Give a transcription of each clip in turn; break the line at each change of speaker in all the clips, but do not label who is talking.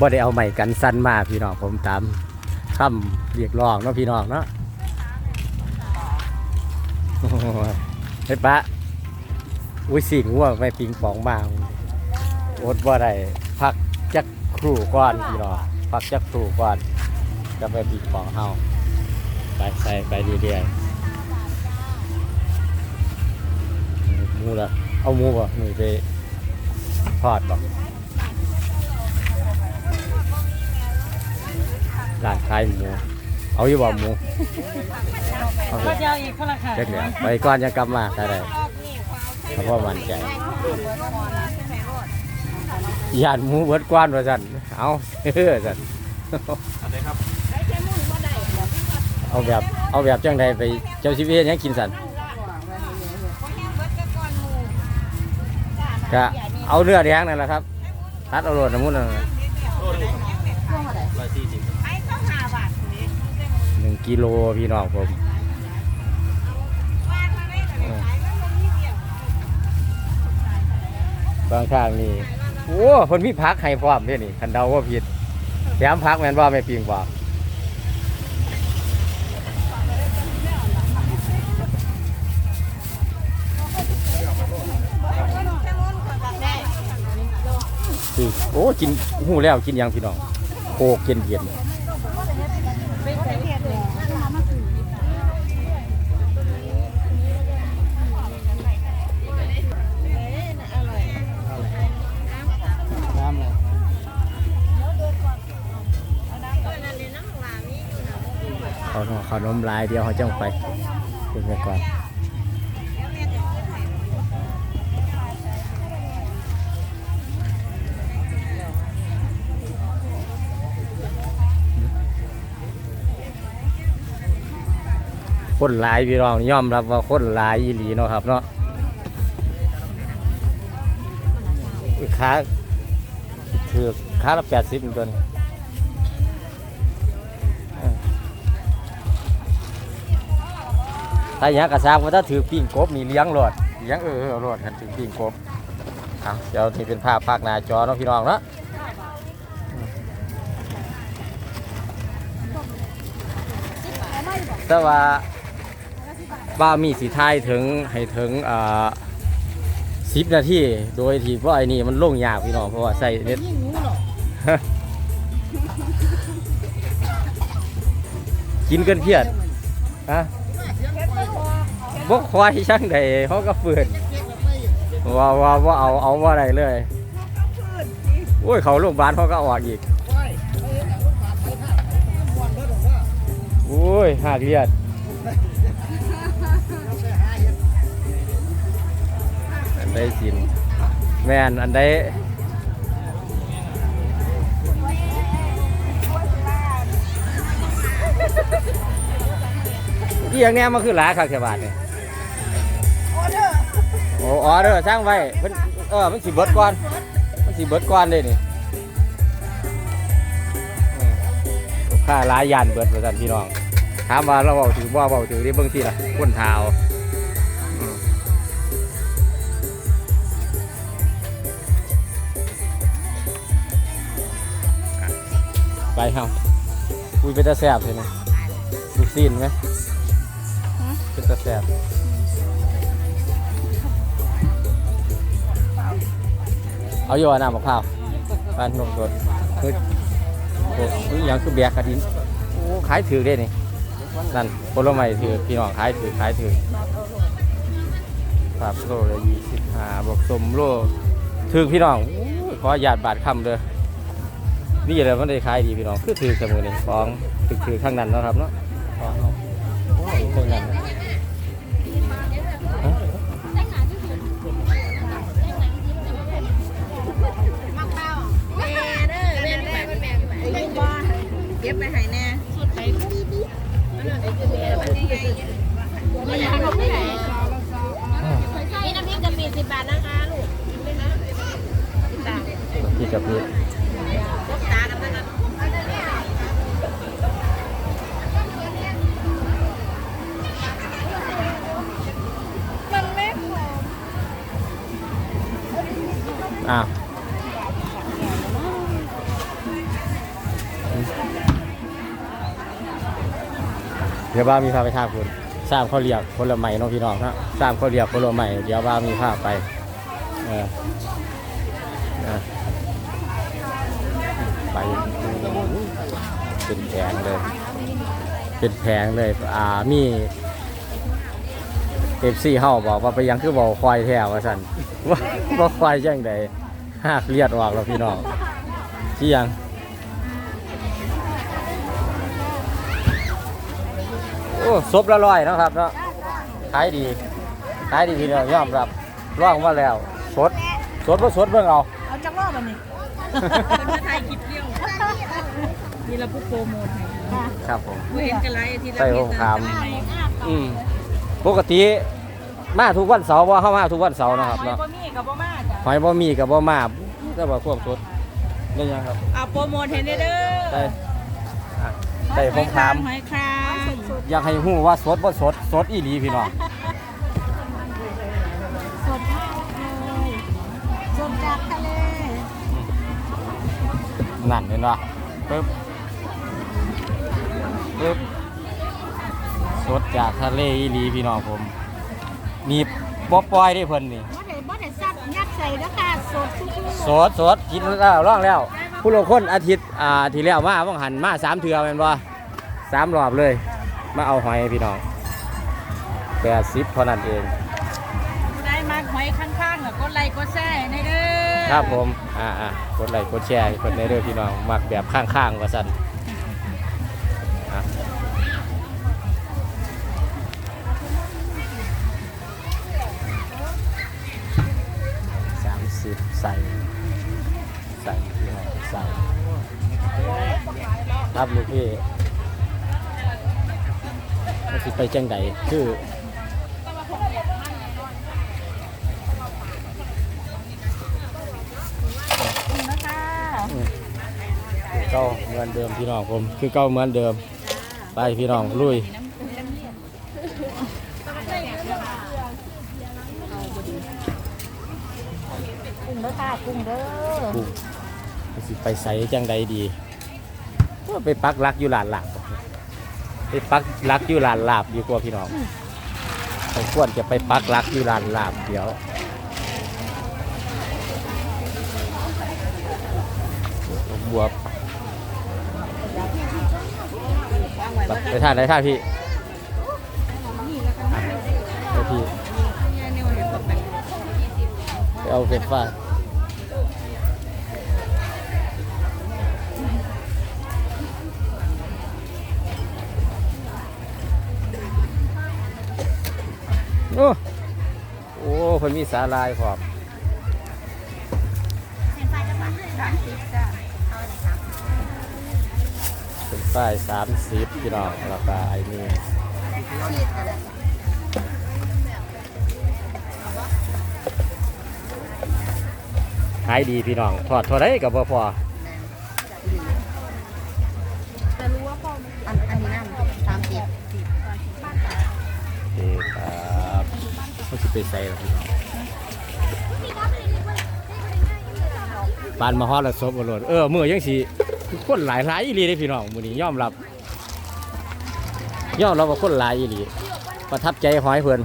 บ่ได้เอาใหม่กันสั้นมาพี่น้องผมตามคำเรียกร้องเนาะพี่น้องเนาะเฮ้ยปะอุ้ยสิงหัวไปปิงปองมาอดบ่ได้พักจักครู่ก่อนพี่น้องพักจักครู่ก่อนจะไปปิงปองเฮาไปใส่ไปเรื่อยๆมูละเอามูบ่หนูไปทอดบ่ ร้านขายหมูเอาอยู่บ่หมูเอา
ก็
เถอะ
ยาวอีกคนละค่ะ
เจ๊กเดี๋ยวไปก่อนจะกลับมาได้เลยเพราะว่ามันใจยานหมูเบิดกว้านว่าสั่นเอาเฮ้อสั่นเอาแบบเอาแบบจังใดไปเจ้าชีวิตยังกินสั่นก็เอาเนื้อแดงนั่นแหละครับทัดเอาโรดน้ำมันนั่นน่ะหนึ่ง กิโลพี่น้องผมบางข้างนี่โอ้คนมีพักให้พร้อมเด้นี่คันเดาว่าผิดแถมพักแม่นว่าไม่ปิงกว่าโอ้กินหูแล้วกินยังพี่น้องโคกเย็นเย็น เขาขนมลายเดียวเขาจ้องไปคุณไปก่อนคนหลายพี่น้องยอมรับว่าคนหลายอีหลีเนาะครับเนาะค้าถือค้าละแปดสิบตัวนี้ ถ้าอย่างกระซากว่าถ้าถือปิ้งกบนี่เลี้ยงโลดเลี้ยงเออเออดกันถือปิ้งกบเอาเดี๋ยวนี่เป็นภาพภาคหน้าจอเนาะพี่น้องเนาะแต่ว่าบ้ามีสีไทยถึงให้ถึงอ่าสิบนาทีโดยที่เพราะไอ้นี่มันล่งยากพี่น้องเพราะว่าใส่เน็ตกินกันเพียดฮะ บกควายช่างใดเขาก็ฝืนว่าว่าว่าเอาเอาว่าอะไรเลยโอ้ยเขาโรงพยาบาลเขาก็ออกอีกโอ้ยหักเลียดอันใดสินแม่นอันใดที่อย่างเนี้ยมันคือหลาคักแค่บาทเนี่ย อ้อเด้อร์สร้างไว้มันเออมันสิเบิดก่อนมันสิเบิดก่อนเลยนี่ลูกค้าหลายยานเบิดประจันพี่น้องถามว่าเราเบาถือบ่เบาถือที่เบิ่งสิล่ะก้นเท้าไปเฮาคุยไปตาแซ่บใช่ไหมลูซีนไหมเป็นตาแซ่บ เอาอยู่ว่าน้ำมะพร้าวบ้านนมสดคือโอ้ยยังคือแบกกระดินโอ้ขายถือได้นี่นั่นผลไม้ถือพี่น้องขายถือขายถือครับโลละยี่สิบห้าบวกสมโลถือพี่น้องขอหยาดบาทคำเด้อนี่เลยมันได้ขายดีพี่น้องคือถือเสมอนี่ของถือถือข้างนั้นนะครับเนาะของข้างนั้น
ก็บไปให้แน่
นี่น้ำพริกกะปิสิบบาทนะคะลูกเป็นนะสิบบาท
พี่กับพี่
ยกตากันนะคะ
อ้าว ดี๋ยวบ้ามีพาไปทางคุณสร้างเขาวเรียกผลไม้น้องพี่น้องนะสร้างเขาวเรียกผลไม้เดี๋ยวบ้ามีพาไปเออเออไปเป็นแผงเลย เป็นแผงเลย อ่ามีเอฟซีเฮาบอกว่าไปยังคือบอกควายแท้ว่าสันว่าว่าควายจังใดหากเลียดออกแล้วพี่น้องที่ยัง อ้ซบละร้อยเนาะครับเนาะขายดีขายดีพี่น้องยอมรับร่องมาแล้วสดสดบ่สดเบิ่งเอา
เอาจังรอบอันนี้
เป็นไทยคลิปเดียวมีระพุโปรโมทให้
ครับผม
เห็นกันไรอาทิตย์ละ
ใส่
เพี
ห
ย
ก
ง
ขาม
ใหม่
อืมปกติมาทุกวันเสาร์ว่าเข้ามาทุกวันเสาร์นะครับ
หอย
เนาะ
บะหมี่กับบ่มาจ้ะ
หอยบ่มีกับบ่มาแต่ว่าควบสดได้ยังครับ
เอาโปรโมทให้เด้อ
ได้อะได้ผมถาม
หอยคราม
อยากให้ฮู้ว่าสดบ่สดสดอีหลีพี่น้อง
สดมากเลยสดจากทะเล
นั่นเห็นป่ะปึ๊บปึ๊บสดจากทะเลอีหลีพี่น้องผมมีบ่ปล่อยได้เพิ่นนี่
บ่ได้บ่ได้ซัดยัดใส่แล้วค่ะสดทุกลูก
สดสดกินแล้วร้องแล้ว ผู้ลงคนอาทิตย์อ่าที่แล้วมาว่างหันมาสามเทือแม่นบ่สามรอบเลย มาเอาหอยให้พี่น้องแปดสิบเท่านั้นเอง
ได้มากหอยข้างๆแล้วก็ไลค์ก็แซ่ในเด้อ
ครับผม อ่าอ่ากดไลค์กดแชร์ให้คนในเด้อพี่น้องมักแบบข้างๆว่าสั่นอะสามสิบใส่ใส่พี่น้องใส่ครับลูกพี่มันสิ ไปจังใดคือ
นะคะ
คือเก้าเหมือนเดิมพี่น้องผม คือเก้าเหมือนเดิม ไปพี่น้องลุย
กุ้งเด้อค่ะกุ้งเด้อ
กูสิไปใส่จังใดดีก็ไปปักหลักอยู่หลานหลาบ ไปปักหลักอยู่หลานหลาบอยู่กว่าพี่น้องผมควรจะไปปักหลักอยู่หลานหลาบเดี๋ยวบวบไปท่านไหนท่านพี่อะไปพี่ไปเอาเป็นฟ้า โอ้โอ้เพิ่นมีสาลายพร้อมเป็นป้ายสามสิบพี่น้องราคาไอ้นี่ขายดีพี่น้อง ทอดเท่าไรกับบ่พอ ใส่หรอพี่น้องปานมาฮอดแล้วซบอรดเออมือยังสีคนหลายหลายอีหลีเด้พี่น้องมื้อนี้ยอมรับยอมรับว่าคนหลายอีหลีประทับใจหอยเพิ่น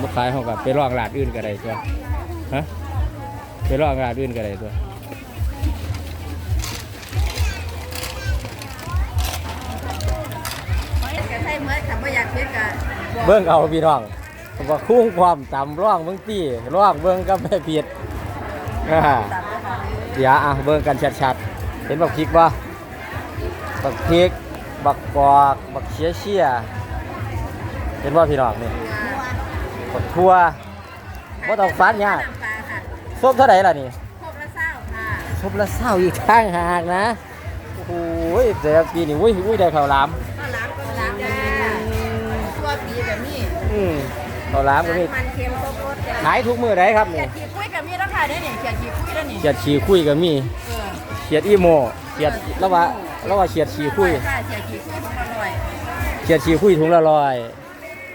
บ่ขายเฮาก็ไปลองร้านอื่นก็ได้ตัวฮะไปลองร้านอื่นก็ได้ตัว
เบิ่
งเอาพี่น้องว่าคุ้งความต่ำร่องเบิ่งตี้ร่องเบิ่งก็ไม่ผิดอ่าเดี๋ยวอะเบิ่งกันชัดๆ เห็นบักพริกบ่บักพริก บักกอกบักเชียเชียเห็นว่าพี่น้องนี่บักทั่วบ่ต้องฟันยาก
น้ำปลาค่ะ
ส้มเท่าไหร่ล่ะนี่
ครบละเศร้าค่ะ
ส้มละเศร้าอีกข้างหากนะ โอ้โหแต่ละปีนี่อุ้ยอุ้ยได้ข้าวหลา อืมข้าวหลามก็มี
มันเค็มโคตรจ้า
ขายทุกมื้อได้ครับ
เขีย
นี่
ดขี้คุยกับมีราคาได้เนี่ยเขียดขี้คุยได้เนี่ย
เขียดฉีคุยก็มี
เออ
เขียดอีโมเขียดแล้วว่าแล้วว่าเขียดฉีคุย
ค่ะเขียดขี้คุยของอร่อย
เขียดฉีคุยถุงละร้อย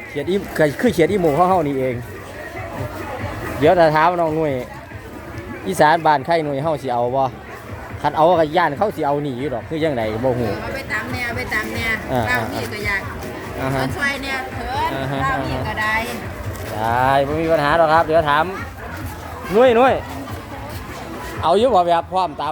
เขียดอีก็คือเขียดอีโมของเฮานี่เอง เดี๋ยวถ้าถามน้องหนุ่ยอีสานบ้านใครหนุ่ยเฮาสิเอาบ่คันเอาก็ย่านเขาสิเอาหนีอยู่ดอกคือยังไงบ่ฮู้
เอาไปตามเนี่ยเอาไปตามเนี่ย
อ่า
เก้าพี่ก็อยาก
อ่า
เขิ
ฮะ
นช่วยเนี่ยเขิน
อ่าฮะ
เก้าพี่ก็ได้
ได้ไม่มีปัญหาหรอกครับ เดี๋ยวถามนุ้ยนุ้ยเอาอยู่บ่แบบพร้อมต
อ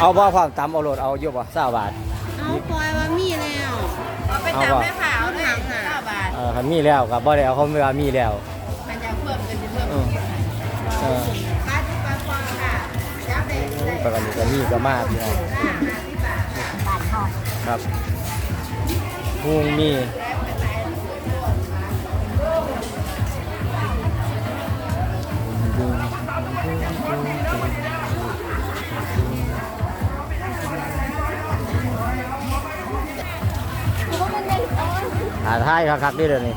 เอาบ่พร้อมตำเอาโหลดเอาอยู่บ่20บาท
เอาปล่อยว่ามีแล้วเอาไปตามแม่ขาวด้วยเก้าบาท
เออคันมีแล้วก็บ่ได้เอาเขาไม่ว่ามีแล้ว
มันจะเพิ่มกันจะเพิ่ม
เออเออ
ปลาที่ปลาฟองค่ะยับได้ได้
ปกติก็มีก็มาพี่น้อง
ห้าสิบบาทบาททอง
ครับพุงมี หาท้ายคักๆนี่เดี๋ยวนี้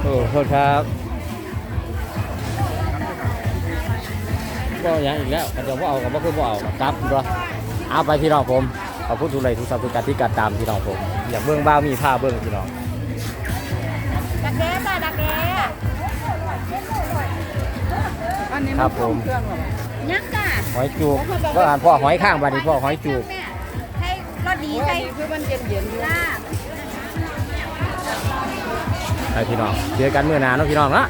โอ้โทษครับก็ยังอีกแล้วเดี๋ยวว่าเอากับว่าคือว่าเอาครับรอเอาไปพี่น้องผมขอบคุณทุกไลทุกสับทุกการที่กัดตามพี่น้องผม อยากเบื้องบ้าวมีผ้าเบื้องพี่น้อง
ดักแด้ป่ะดักแด้
ครับผม
ยังจ้ะ
หอยจูบก็อ่านพ่อหอยข้างบ้านนี้พ่อหอยจูบ
ให้รสดีใช่คือมันเย็นเย็นจ้า
ไปพี่น้องเจอกันเมื่อหนานเนาะพี่น้องเนาะ